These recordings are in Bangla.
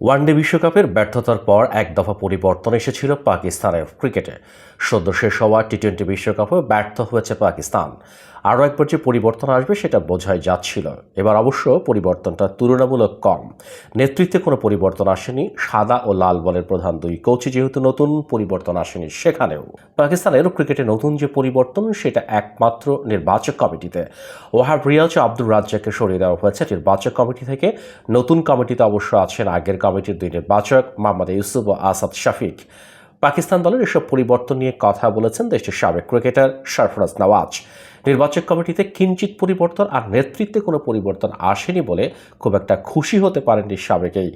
ওয়ানডে বিশ্বকাপের ব্যর্থতার পর এক দফা পরিবর্তন এসেছিল পাকিস্তানের ক্রিকেটে। সদ্য শেষ হওয়া টি টোয়েন্টি বিশ্বকাপেও ব্যর্থ হয়েছে পাকিস্তান। আরও একবার যে পরিবর্তন আসবে সেটা বোঝাই যাচ্ছিল। এবার অবশ্য পরিবর্তনটা তুলনামূলক কম। নেতৃত্বে কোনো পরিবর্তন আসেনি। সাদা ও লাল বলের প্রধান দুই কোচই যেহেতু নতুন, পরিবর্তন আসেনি সেখানেও। পাকিস্তানের ক্রিকেটে নতুন যে পরিবর্তন, সেটা একমাত্র নির্বাচক কমিটিতে। ওয়াহাব রিয়াজ আব্দুর রাজ্জাককে সরিয়ে দেওয়া হয়েছে নির্বাচক কমিটি থেকে। নতুন কমিটিতে অবশ্য আছেন আগের কমিটির দুই নির্বাচক, মোহাম্মদ ইউসুফ ও আসাদ শফিক। পাকিস্তান দলের এসব পরিবর্তন নিয়ে কথা বলেছেন দেশটির সাবেক ক্রিকেটার সরফরাজ নওয়াজ। নির্বাচক কমিটিতে কিঞ্চিত পরিবর্তন আর নেতৃত্বে কোনো পরিবর্তন আসেনি বলে খুব একটা খুশি হতে পারেননি সাবেক এই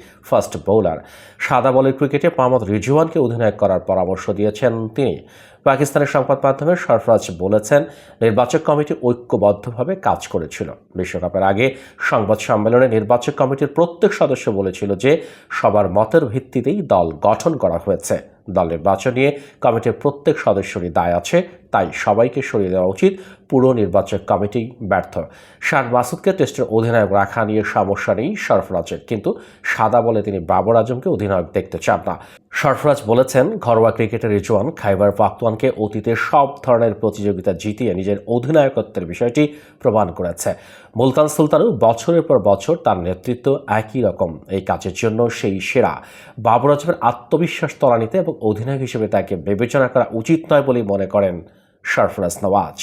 বোলার। সাদা বলের ক্রিকেটে মোহাম্মদ রিজওয়ানকে অধিনায়ক করার পরামর্শ দিয়েছেন তিনি। পাকিস্তানের সংবাদ মাধ্যমে সরফরাজ বলেছেন, নির্বাচক কমিটি ঐক্যবদ্ধভাবে কাজ করেছিল। বিশ্বকাপের আগে সংবাদ সম্মেলনে নির্বাচক কমিটির প্রত্যেক সদস্য বলেছিল যে, সবার মতের ভিত্তিতেই দল গঠন করা হয়েছে। দল নির্বাচন নিয়ে কমিটির প্রত্যেক সদস্যরই দায় আছে তাই সবাইকে সরিয়ে দেওয়া উচিত পুরো নির্বাচক কমিটি ব্যর্থ। শান মাসুদকে টেস্টের অধিনায়ক রাখা নিয়ে সমস্যা নেই সরফরাজের, কিন্তু সাদা বলে তিনি বাবর আজমকে অধিনায়ক দেখতে চান না। সরফরাজ বলেছেন, ঘরোয়া ক্রিকেটের রিজওয়ান খাইবার পাখওয়ানকে অতীতে সব ধরনের প্রতিযোগিতা জিতিয়ে নিজের অধিনায়কত্বের বিষয়টি প্রমাণ করেছে। মুলতান সুলতানও বছরের পর বছর তার নেতৃত্ব একই রকম, এই কাজের জন্য সেই সেরা। বাবর আজমের আত্মবিশ্বাস তলানিতে এবং অধিনায়ক হিসেবে তাকে বিবেচনা করা উচিত নয় বলেই মনে করেন সরফরাজ নওয়াজ